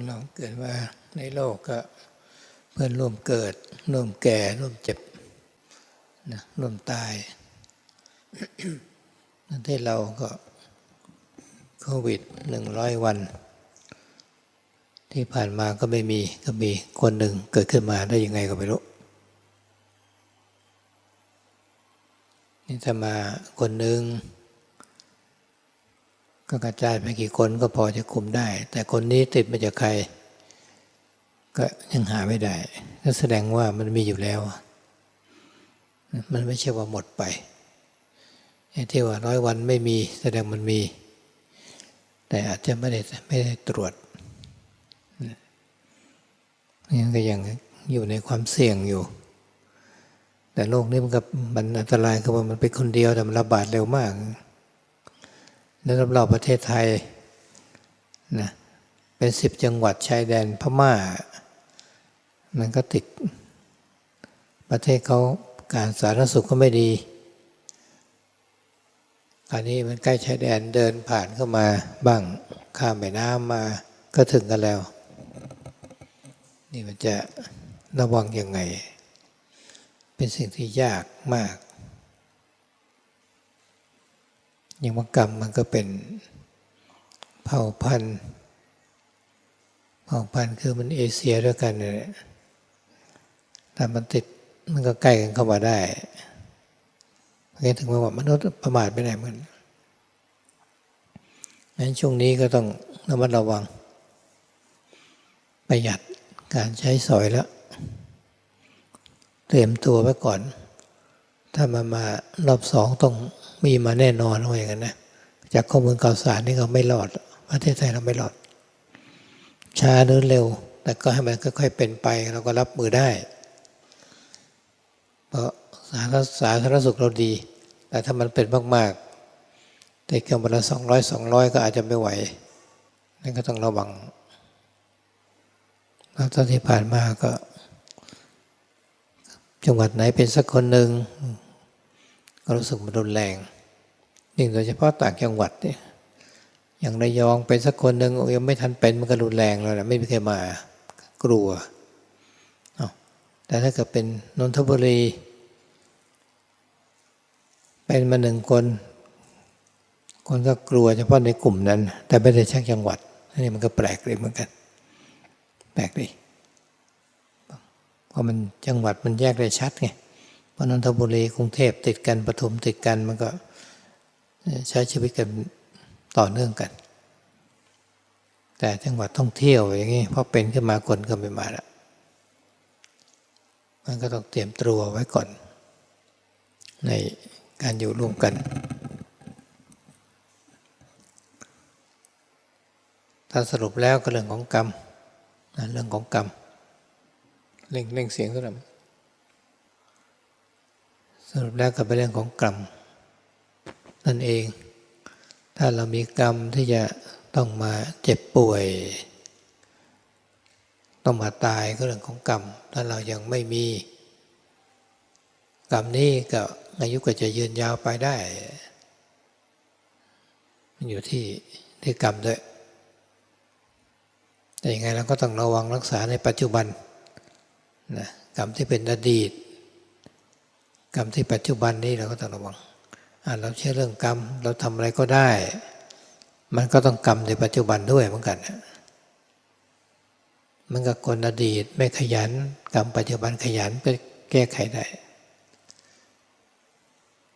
คนเราเกิดมาในโลกก็เพื่อนร่วมเกิด ร่วมแก่ ร่วมเจ็บนะร่วมตายนั่นที่เราก็โควิดหนึ่งร้อยวัน ที่ผ่านมาก็ไม่มีก็มีคนหนึ่งเกิดขึ้นมาได้ยังไงก็ไม่รู้นี่ถ้ามาคนหนึ่ง ก็กระจายไปกี่คนก็พอจะคุมได้ แต่คนนี้ติดมาจากใคร ก็ยังหาไม่ได้ก็แสดงว่ามันมีอยู่แล้ว มันไม่ใช่ว่าหมดไปไอ้ที่ว่าร้อยวันไม่มีแสดงมันมี แต่อาจจะไม่ได้ไม่ได้ตรวจยังก็ยังอยู่ในความเสี่ยงอยู่ แต่โรคนี้มันกับมันอันตรายคือว่ามันเป็นคนเดียวแต่มันระบาดเร็วมาก แล้วรอบๆประเทศไทยนะเป็นสิบจังหวัดชายแดนพม่า มันก็ติด ประเทศเขาการสาธารณสุขก็ไม่ดี อันนี้มันใกล้ชายแดนเดินผ่านเข้ามาบ้างข้ามแม่น้ำมาก็ถึงกันแล้ว นี่มันจะระวังยังไง เป็นสิ่งที่ยากมาก อ ย่างว่ากรรมมันก็เป็นเผ่าพันธุ์เผ่าพันธุ์คือมันเอเชียด้วยกันเนี่ยแต่มันติดมันก็ใกล้กันเข้ามาได้เพราะงั้นถึงว่า มนุษย์ประมาทไม่ได้เหมือนงั้นช่วงนี้ก็ต้องระมัดระวัง ประหยัดการใช้สอยแล้ว เตรียมตัวไว้ก่อน ถ้ามามารอบสองต้อง มีมาแน่นอนว่าอย่างนั้นนะจากข้อมูลข่าวสารนี่ก็ไม่รอด ประเทศไทยเราไม่รอด ช้าหรือเร็ว แต่ก็ให้มันค่อยๆเป็นไป เราก็รับมือได้ เพราะสาธารณสาธารณสุขเราดี แต่ถ้ามันเป็นมากๆแติดกันวันละสองร้อยสองร้อยก็อาจจะไม่ไหว นั่นก็ต้องระวังแล้วตอนที่ผ่านมาก็ จังหวัดไหนเป็นสักคนหนึ่ง รู้สึกมันรุนแรงยิ่งโดยเฉพาะต่างจังหวัดเนี่ยอย่างระยองเป็นสักคนหนึ่งยังไม่ทันเป็นมันก็รุนแรงแล้วนะไม่มีใครมากลัวแต่ถ้าเกิดเป็นนนทบุรี เป็นมาหนึ่งคน คนก็กลัวเฉพาะในกลุ่มนั้น แต่ไม่ได้ชักจังหวัดอันนี้มันก็แปลกเลยเหมือนกัน แปลกดีเพราะมันจังหวัดมันแยกได้ชัดไง พราะนนทบุรีกรุงเทพติดกันปทุมติดกันมันก็ใช้ชีวิตกันต่อเนื่องกัน แต่จังหวัดท่องเที่ยวอย่างนี้พอเป็นขึ้นมาคนก็ไม่มาละมันก็ต้องเตรียมตัวไว้ก่อน ในการอยู่ร่วมกัน ถ้าสรุปแล้วก็เรื่องของกรรมเรื่องของกรรมเร่งเร่งเสียงสักหน่อย สรุปแล้วก็เป็นเรื่องของกรรมนั่นเอง ถ้าเรามีกรรมที่จะต้องมาเจ็บป่วย ต้องมาตายก็เรื่องของกรรม ถ้าเรายังไม่มี กรรมนี้ก็อายุก็จะยืนยาวไปได้ มันอยู่ที่ที่กรรมด้วยแต่ยังไงเราก็ต้องระวังรักษาในปัจจุบันนะกรรมที่เป็นอดีต กรรมที่ปัจจุบันนี้เราก็ต้องระวังเราเชื่อเรื่องกรรม เราทำอะไรก็ได้ มันก็ต้องกรรมในปัจจุบันด้วยเหมือนกันมันกับคนอดีตไม่ขยัน กรรมปัจจุบันขยันไปแก้ไขได้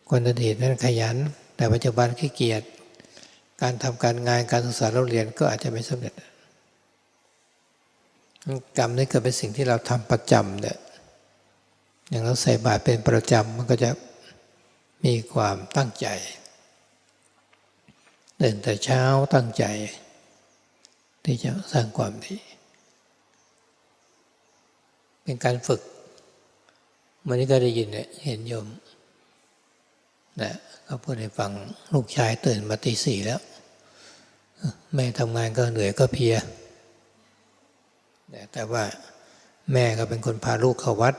คนอดีตนั้นขยัน แต่ปัจจุบันขี้เกียจการทำการงานการศึกษาเราเรียนก็อาจจะไม่สำเร็จ กรรมนี่ก็เป็นสิ่งที่เราทำประจำเนี่ย อย่างเราใส่บาตรเป็นประจำมันก็จะมีความตั้งใจเดินแต่เช้าตั้งใจ ที่จะสร้างความดี เป็นการฝึก วันนี้ก็ได้ยินเนี่ยเห็นโยมนะก็พูดให้ฟังลูกชายตื่นมาตีสี่แล้ว แม่ทำงานก็เหนื่อยก็เพีย แต่ว่าแม่ก็เป็นคนพาลูกเข้าวัด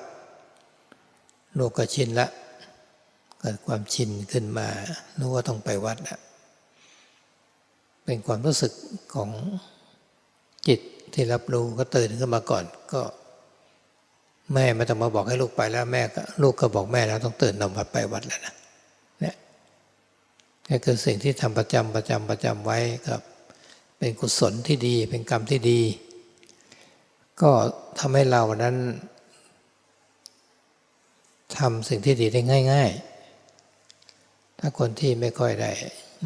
ลูกก็ชินละเกิดความชินขึ้นมารู้ว่าต้องไปวัดนะเป็นความรู้สึกของจิตที่รับรู้ก็ตื่นขึ้นมาก่อน ก็ แม่ไม่ต้องมาบอกให้ลูกไปแล้วแม่ก็ลูกก็บอกแม่แล้วต้องตื่นนำวัดไปวัดแล้วนะเนี่ยนี่คือสิ่งที่ทำประจำประจำประจำไว้ครับ เป็นกุศลที่ดี เป็นกรรมที่ดี ก็ทำให้เรานั้น ทำสิ่งที่ดีได้ง่าย ๆ ถ้าคนที่ไม่ค่อยได้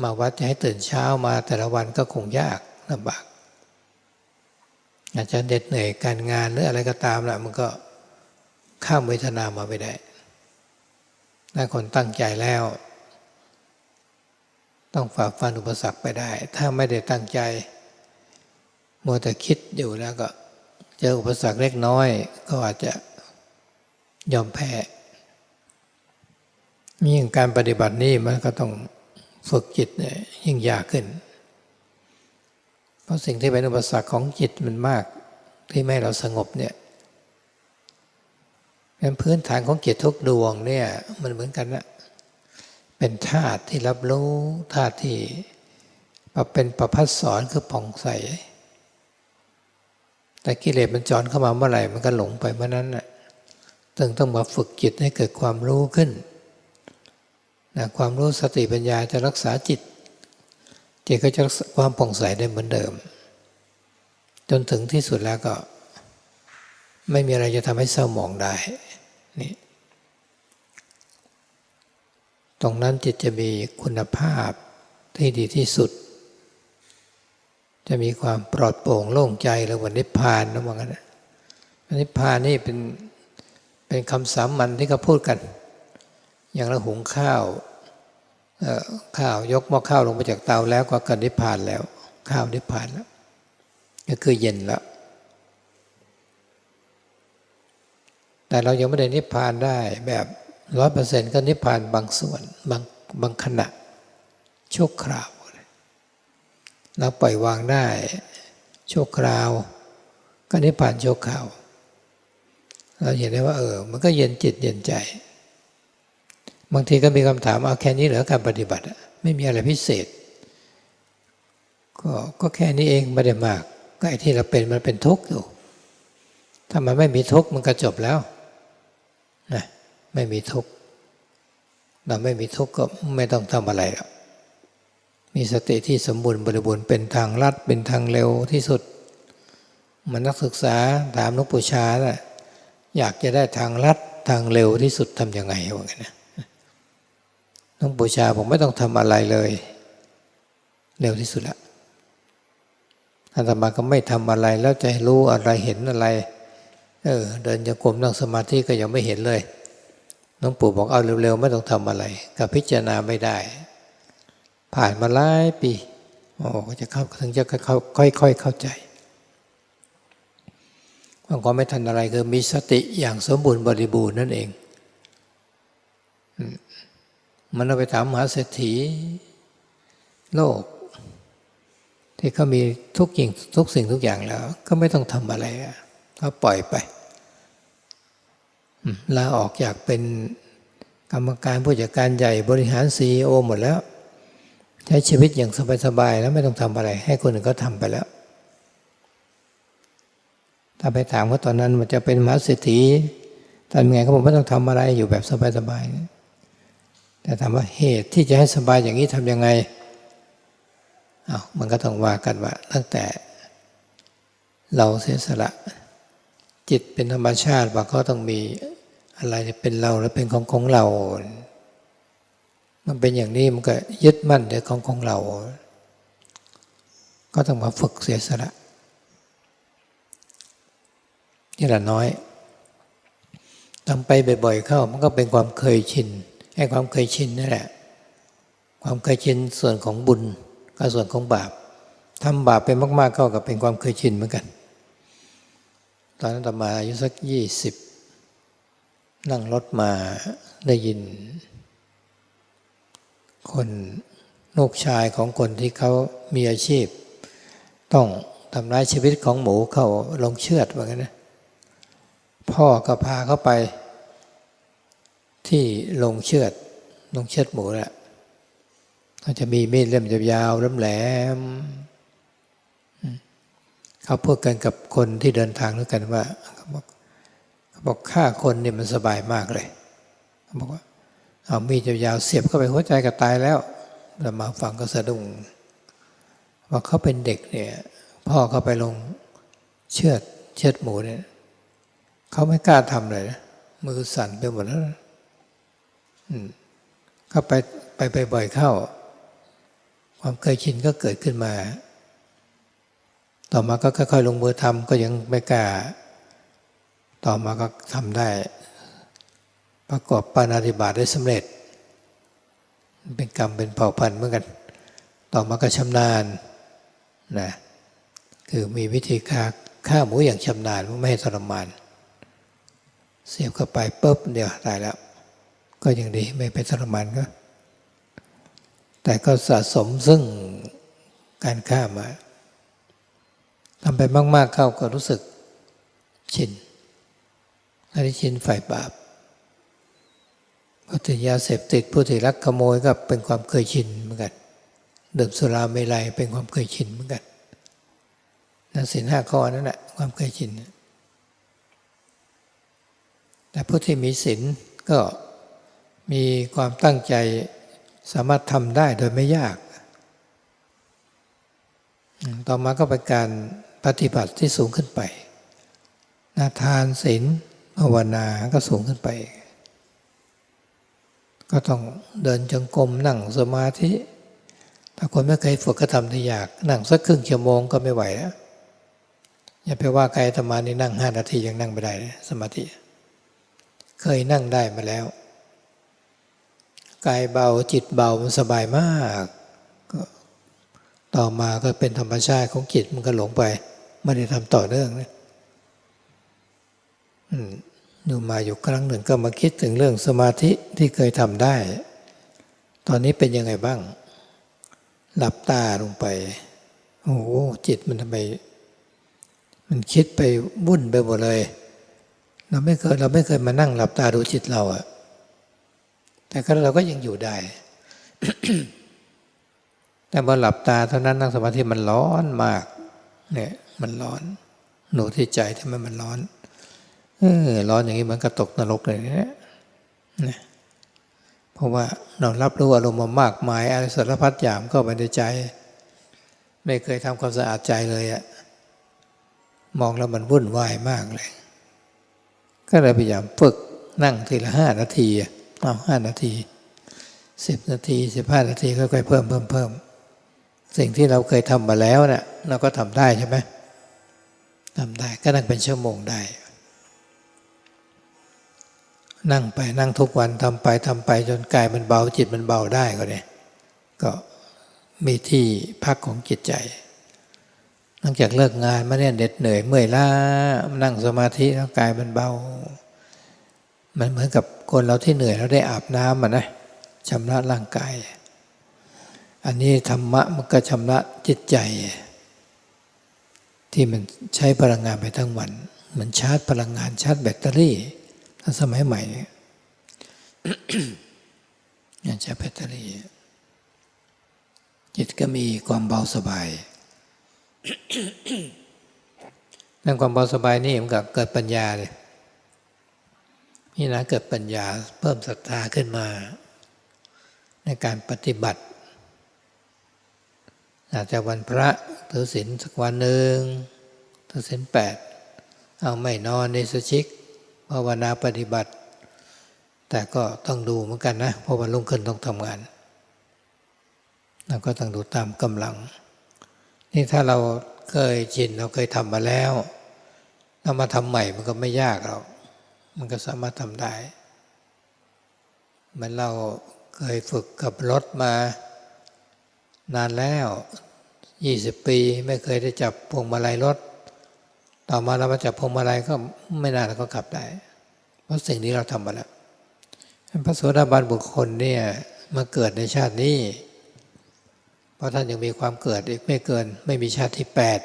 มาวัดจะให้ตื่นเช้ามาแต่ละวันก็คงยากลำบาก อาจจะเด็ดเหนื่อยการงานหรืออะไรก็ตามแหละมันก็ข้ามเวทนามาไม่ได้ ถ้าคนตั้งใจแล้ว ต้องฝ่าฟันอุปสรรคไปได้ ถ้าไม่ได้ตั้งใจ มัวแต่คิดอยู่แล้วก็ เจออุปสรรคเล็กน้อย ก็อาจจะยอมแพ้ ยิ่งการปฏิบัตินี้มันก็ต้องฝึกจิตเนี่ยยิ่งยากขึ้น เพราะสิ่งที่เป็นอุปสรรคของจิตมันมากที่ไม่เราสงบเนี่ยเป็นพื้นฐานของจิตทุกดวงเนี่ยมันเหมือนกันนะเป็นธาตุที่รับรู้ธาตุที่เป็นประพัดสอนคือผ่องใส แต่กิเลสมันจอนเข้ามาเมื่อไหร่มันก็หลงไปเมื่อนั้นน่ะตึงต้องมาฝึกจิตให้เกิดความรู้ขึ้น นะความรู้สติปัญญาจะรักษาจิต จิตก็จะความผ่องใสได้เหมือนเดิม จนถึงที่สุดแล้วก็ ไม่มีอะไรจะทำให้เศร้าหมองได้นี่ตรงนั้นจิตจะมีคุณภาพที่ดีที่สุด จะมีความปลอดโปร่งโล่งใจแล้ววันนิพพานนะว่างั้นนิพพานนี่เป็นเป็นคำสามัญที่เขาพูดกัน อย่างเราหุงข้าวข้าวยกหม้อข้าวลงมาจากเตาแล้วก็กันนิพพานแล้ว ข้าวนิพพานแล้ว ก็คือเย็นแล้ว แต่เรายังไม่ได้นิพพานได้แบบร้อยเปอร์เซ็นต์ก็นิพพานบางส่วนบางบางขณะชั่วคราวเราปล่อยวางได้ชั่วคราว ก็นิพพานชั่วคราว เราเห็นได้ว่า เออ มันก็เย็นจิตเย็นใจ บางทีก็มีคำถามเอาแค่นี้เหรอการปฏิบัติ ไม่มีอะไรพิเศษ ก็ก็แค่นี้เองไม่ได้มาก ก็ไอ้ที่เราเป็นมันเป็นทุกข์อยู่ ถ้ามันไม่มีทุกข์มันก็จบแล้วนะไม่มีทุกข์เราไม่มีทุกข์ก็ไม่ต้องทำอะไรหรอกมีสติที่สมบูรณ์บริบูรณ์เป็นทางลัดเป็นทางเร็วที่สุด มันนักศึกษาถามหลวงปู่ชานะอยากจะได้ทางลัดทางเร็วที่สุดทำยังไงวะไงนะ หลวงปูชาผมไม่ต้องทำอะไรเลย เร็วที่สุดละอาตมาก็ไม่ทำอะไรแล้วจะรู้อะไรเห็นอะไร เออ เดินจะกลมนั่งสมาธิก็ยังไม่เห็นเลยหลวงปู่บอกเอาเร็วๆไม่ต้องทำอะไรกับพิจารณาไม่ได้ ผ่านมาหลายปีโอ้จะเข้าถึงจะค่อย ๆ เข้าใจบางคนไม่ทันอะไรคือมีสติอย่างสมบูรณ์บริบูรณ์นั่นเอง มันเราไปถามมหาเศรษฐี โลก ที่เขามีทุกอย่างทุกสิ่งทุกอย่างแล้ว ก็ไม่ต้องทำอะไรก็ปล่อยไปลาออกอยากเป็นกรรมการผู้จัดการใหญ่บริหารซีอหมดแล้ว ใช้ชีวิตอย่างสบายๆแล้วไม่ต้องทำอะไร ให้คนอื่นก็ทำไปแล้ว ถ้าไปถามว่าตอนนั้นมันจะเป็นมหาเศรษฐีทำไงเขาบอกไม่ต้องทำอะไรอยู่แบบสบายๆ แต่ถามว่าเหตุที่จะให้สบายอย่างนี้ทำยังไงอา้าวมันก็ต้องว่ากันว่า ตั้งแต่เราเสียสละ จิตเป็นธรรมชาติว่าก็ต้องมีอะไรจะเป็นเราและเป็นของของเรา มันเป็นอย่างนี้มันก็ยึดมั่นในของของเรา ก็ต้องมาฝึกเสียสละนี่แหละน้อยทำไปบ่อยๆเข้ามันก็เป็นความเคยชิน ไอ้ความเคยชินนั่แหละ ความเคยชินส่วนของบุญกับส่วนของบาปทำบาปไปมากๆเข้ากับเป็นความเคยชินเหมือนกัน ตอนนั้นตมาอายุสักยี่สิบนั่งรถมาได้ยิน คนลูกชายของคนที่เขามีอาชีพ ต้องทำร้ายชีวิตของหมูเขาลงเชือดว่างั้นนะพ่อก็พาเขาไป ที่ลงเชือดลงเชือดหมูแหละเขาจะมีมีดเล่มยาวๆแหลมเขาพูดกันกับคนที่เดินทางด้วยกันว่าเขาบอกเขาบอกฆ่าคนเนี่ยมันสบายมากเลยเขาบอกว่า เอามีดยาวๆเสียบเข้าไปหัวใจก็ตายแล้วแต่มาฟังก็สะดุ้งว่าเขาเป็นเด็กเนี่ย พ่อเขาไปลงเชือดเชือดหมูเนี่ยเขาไม่กล้าทำเลยนะมือสั่นไปหมดแล้ว นะอืมเขาไปไปไปบ่อยเข้า ความเคยชินก็เกิดขึ้นมา ต่อมาก็ค่อยๆลงมือทำก็ยังไม่กล้า ต่อมาก็ทำได้ ประกอบปานาธิบาตได้สำเร็จ เป็นกรรมเป็นเผ่าพันธุ์เหมือนกัน ต่อมาก็ชำนาญนะคือมีวิธีฆ่าฆ่าหมูอย่างชำนาญไม่ให้ทรมาน เสียบเข้าไปปุ๊บเดียวตายแล้ว ก็ยังดีไม่ไปทรมานก็ แต่ก็สะสมซึ่งการฆ่ามาทำไปมาก ๆเข้าก็รู้สึกชินอันนี้ชินฝ่ายบาปพูดถึงยาเสพติดพูดถึงลักขโมยก็เป็นความเคยชินเหมือนกันดื่มสุราเมลัยเป็นความเคยชินเหมือนกันนั่นสินห้าข้อนั่นแหละความเคยชิน แต่ผู้ที่มีศีลก็ มีความตั้งใจสามารถทำได้โดยไม่ยาก ต่อมาก็เป็นการปฏิบัติที่สูงขึ้นไปนาทานศีลภาวนาก็สูงขึ้นไป ก็ต้องเดินจงกรมนั่งสมาธิ ถ้าคนไม่เคยฝึกก็ทำได้ยาก นั่งสักครึ่งชั่วโมงก็ไม่ไหวแล้วอย่าไปว่าใครธรรมานี่นั่งห้านาทียังนั่งไม่ได้ สมาธิ เคยนั่งได้มาแล้ว กายเบาจิตเบามันสบายมากก็ต่อมาก็เป็นธรรมชาติของจิตมันก็หลงไปไม่ได้ทำต่อเนื่องนะดูมาอยู่ครั้งหนึ่งก็มาคิดถึงเรื่องสมาธิที่เคยทำได้ ตอนนี้เป็นยังไงบ้าง หลับตาลงไป โอ้โหจิตมันทำไม มันคิดไปวุ่นไปหมดเลย เราไม่เคยเราไม่เคยมานั่งหลับตาดูจิตเราอะ แต่ก็เราก็ยังอยู่ได้ แต่พอหลับตาเท่านั้นนั่งสมาธิมันร้อนมาก เนี่ย มันร้อน หนูที่ใจทำไมมันร้อนเออร้อนอย่างนี้เหมือนกับตกนรกเลยเนี่ยนะเพราะว่าเรารับรู้อารมณ์มามากมายอะไรสารพัดอย่างก็ไปในใจ ไม่เคยทำความสะอาดใจเลยอะมองแล้วมันวุ่นวายมากเลย ก็เลยพยายามฝึกนั่งทีละห้านาที เอาห้านาทีสิบนาทีสิบห้านาทีค่อยๆเพิ่มเพิ่มเพิ่มสิ่งที่เราเคยทำมาแล้วเนะ่ยเราก็ทำได้ใช่ไหมทำได้ก็นั่งเป็นชั่วโมงได้ นั่งไปนั่งทุกวันทำไปทำไปจนกายมันเบาจิตมันเบาได้ก็เนี่ยก็มีที่พักของจิตใจหลังจากเลิกงานมาเนี่ยเด็ดเหนื่อยเมื่อยล้านั่งสมาธิแล้วกายมันเบา มันเหมือนกับคนเราที่เหนื่อยแล้วได้อาบน้ำอะนะชำระร่างกาย อันนี้ธรรมะมันก็ชำระจิตใจ ที่มันใช้พลังงานไปทั้งวันเหมือนชาร์จพลังงานชาร์จแบตเตอรี่ถ้าสมัยใหม่อย่างใช้แบตเตอรี่ จิตก็มีความเบาสบายนั่นความเบาสบายนี่มันกับเกิดปัญญาเลย นี่นะเกิดปัญญาเพิ่มศรัทธาขึ้นมา ในการปฏิบัติ อาจจะวันพระถือศีลสักวันหนึ่งถือศีลแปดเอาไม่นอนในสชิกภาวนาปฏิบัติ แต่ก็ต้องดูเหมือนกันนะเพราะวันรุ่งขึ้นต้องทำงานแล้วก็ต้องดูตามกำลัง นี่ถ้าเราเคยชินเราเคยทำมาแล้วเรามาทำใหม่มันก็ไม่ยากหรอก มันก็สามารถทำได้เหมือนเราเคยฝึกกับรถมานานแล้วยี่สิบปีไม่เคยได้จับพวงมาลัยรถ ต่อมาเรามาจับพวงมาลัยก็ไม่นานเราก็ขับได้ เพราะสิ่งนี้เราทำมาแล้วพระโสดาบันบุคคลเนี่ยมาเกิดในชาตินี้ เพราะท่านยังมีความเกิดอีกไม่เกินไม่มีชาติที่แปด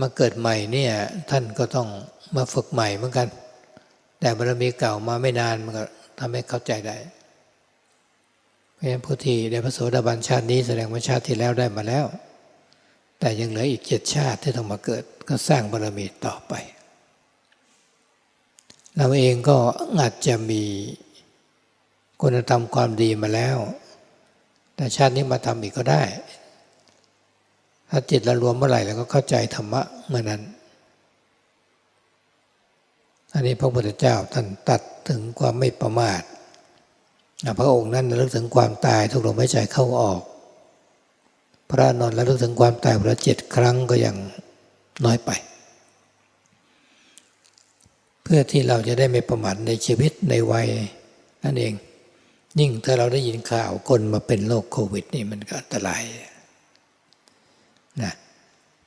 มาเกิดใหม่เนี่ยท่านก็ต้องมาฝึกใหม่เหมือนกัน แต่บารมีเก่ามาไม่นานมันก็ทำให้เข้าใจได้เพราะฉะนั้นผู้ที่ได้พระโสดาบันชาตินี้แสดงว่าชาติที่แล้วได้มาแล้ว แต่ยังเหลืออีกเจ็ดชาติที่ต้องมาเกิดก็สร้างบารมีต่อไป เราเองก็อาจจะมีคุณธรรมความดีมาแล้ว แต่ชาตินี้มาทำอีกก็ได้ ถ้าจิตเรารวมเมื่อไหร่เราก็เข้าใจธรรมะเมื่อนั้น อันนี้พระพุทธเจ้าท่านตัดถึงความไม่ประมาทพระองค์นั้นระลึกถึงความตายทุกลมหายใจเข้าออก พระนอนระลึกถึงความตายพระเจ็ดครั้งก็ยังน้อยไป เพื่อที่เราจะได้ไม่ประมาทในชีวิตในวัยนั่นเอง ยิ่งถ้าเราได้ยินข่าวคนมาเป็นโรคโควิดนี่มันก็อันตรายนะ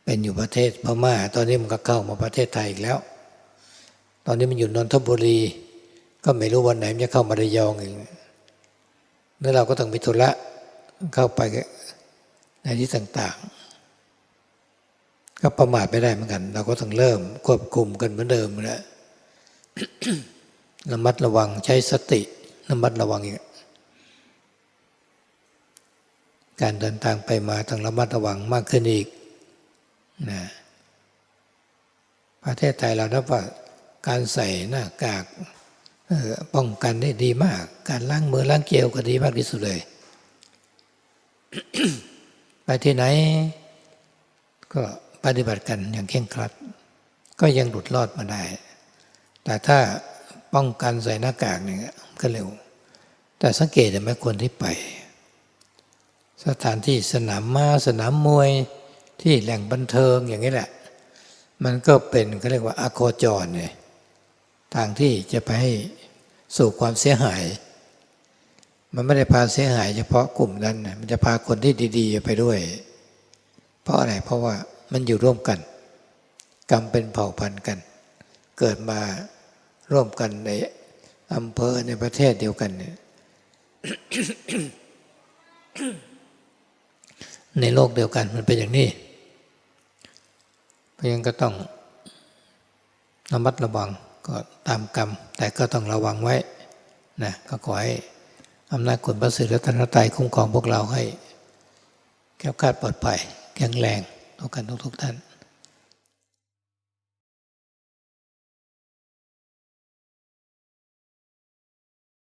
เป็นอยู่ประเทศพม่าตอนนี้มันก็เข้ามาประเทศไทยอีกแล้ว ตอนนี้มันอยู่นนทบุรี ก็ไม่รู้วันไหนมันจะเข้ามาระยองอีกแล้วเราก็ต้องมีธุระเข้าไปในที่ต่างๆ ก็ประมาทไม่ได้เหมือนกัน เราก็ต้องเริ่มควบคุมกันเหมือนเดิมแล้วระมัดระวังใช้สติระมัดระวังอีกการเดินทางไปมาต้องระมัดระวังมากขึ้นอีกนะประเทศไทยเรานับว่า การใส่หน้ากากป้องกันได้ดีมาก การล้างมือล้างเกลียวก็ดีมากที่สุดเลย ไปที่ไหน ก็ปฏิบัติกันอย่างเคร่งครัด ก็ยังหลุดรอดมาได้ แต่ถ้าป้องกันใส่หน้ากากเนี่ยก็เร็ว แต่สังเกตเห็นไหมคนที่ไป สถานที่สนามม้าสนามมวยที่แหล่งบันเทิงอย่างนี้แหละ มันก็เป็นเขาเรียกว่าอโคจรเนี่ย ทางที่จะไปให้สู่ความเสียหาย มันไม่ได้พาเสียหาย เฉพาะกลุ่มนั้นนะมันจะพาคนที่ดี ๆ ไปด้วย เพราะอะไรเพราะว่ามันอยู่ร่วมกัน กรรมเป็นเผ่าพันธุ์กัน เกิดมาร่วมกันในอำเภอในประเทศเดียวกันเนี่ยในโลกเดียวกันมันเป็นอย่างนี้เพราะงั้นก็ต้องระมัดระวัง ก็ตามกรรม แต่ก็ต้องระวังไว้นะก็ขอให้อำนาจคุณพระศิริรัตนตรัยคุ้มครองพวกเราให้แก้วคาดปลอดภัยแข็งแรงทุกกันทุกทุกท่าน